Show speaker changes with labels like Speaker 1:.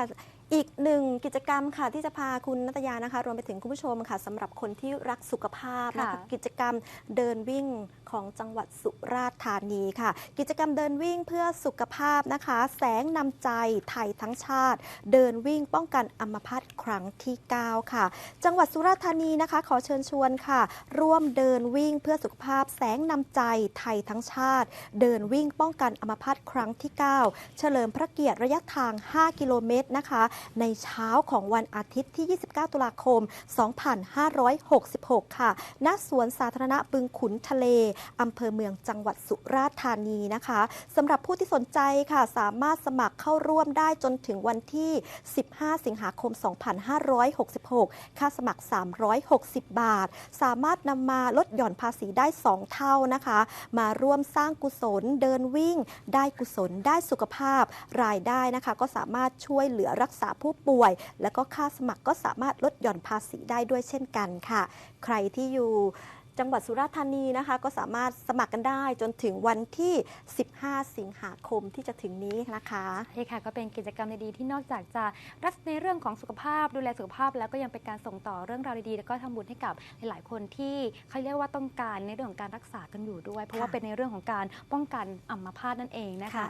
Speaker 1: ค่ะ อีกหนึ่งกิจกรรมค่ะที่จะพาคุณนัตยานะคะ รวมไปถึงคุณผู้ชมค่ะสำหรับคนที่รักสุขภาพนะคะ
Speaker 2: ค่ะ
Speaker 1: กิจกรรมเดินวิ่งของจังหวัดสุราษฎร์ธานีค่ะ กิจกรรมเดินวิ่งเพื่อสุขภาพนะคะ แสงนำใจไทยทั้งชาติ เดินวิ่งป้องกันอัมพาตครั้งที่ 9 ค่ะ จังหวัดสุราษฎร์ธานีนะคะ ขอเชิญชวนค่ะ ร่วมเดินวิ่งเพื่อสุขภาพ แสงนำใจไทยทั้งชาติ เดินวิ่งป้องกันอัมพาตครั้งที่ 9 เฉลิมพระเกียรติระยะทาง 5 กิโลเมตรนะคะในเช้าของวันอาทิตย์ที่ 29 ตุลาคม 2566 ค่ะ ณ สวนสาธารณะบึงขุนทะเล อำเภอเมืองจังหวัดสุราษฎร์ธานีนะคะสำหรับผู้ที่สนใจค่ะ สามารถสมัครเข้าร่วมได้จนถึงวันที่ 15 สิงหาคม 2566 ค่าสมัคร 360 บาท สามารถนำมาลดหย่อนภาษีได้ 2 เท่านะคะ มาร่วมสร้างกุศลเดินวิ่ง ได้กุศลได้สุขภาพ รายได้นะคะ ก็สามารถช่วยเหลือรักษาผู้ป่วย และก็ค่าสมัครก็สามารถลดหย่อนภาษีได้ด้วยเช่นกันค่ะ ใครที่อยู่จังหวัดสุราษฎร์ธานีนะคะ ก็สามารถสมัครกันได้จนถึงวันที่ 15 สิงหาคมที่จะถึงนี้นะคะ
Speaker 2: ใช่ค่ะ ก็เป็นกิจกรรมดีๆที่นอกจากจะรักในเรื่องของสุขภาพดูแลสุขภาพ แล้วก็ยังเป็นการส่งต่อเรื่องราวดีๆแล้วก็ทำบุญให้กับหลายๆคนที่เขาเรียกว่าต้องการในเรื่องของการรักษากันอยู่ด้วย เพราะว่าเป็นในเรื่องของการป้องกันอัมพาตนั่นเองนะ
Speaker 1: คะ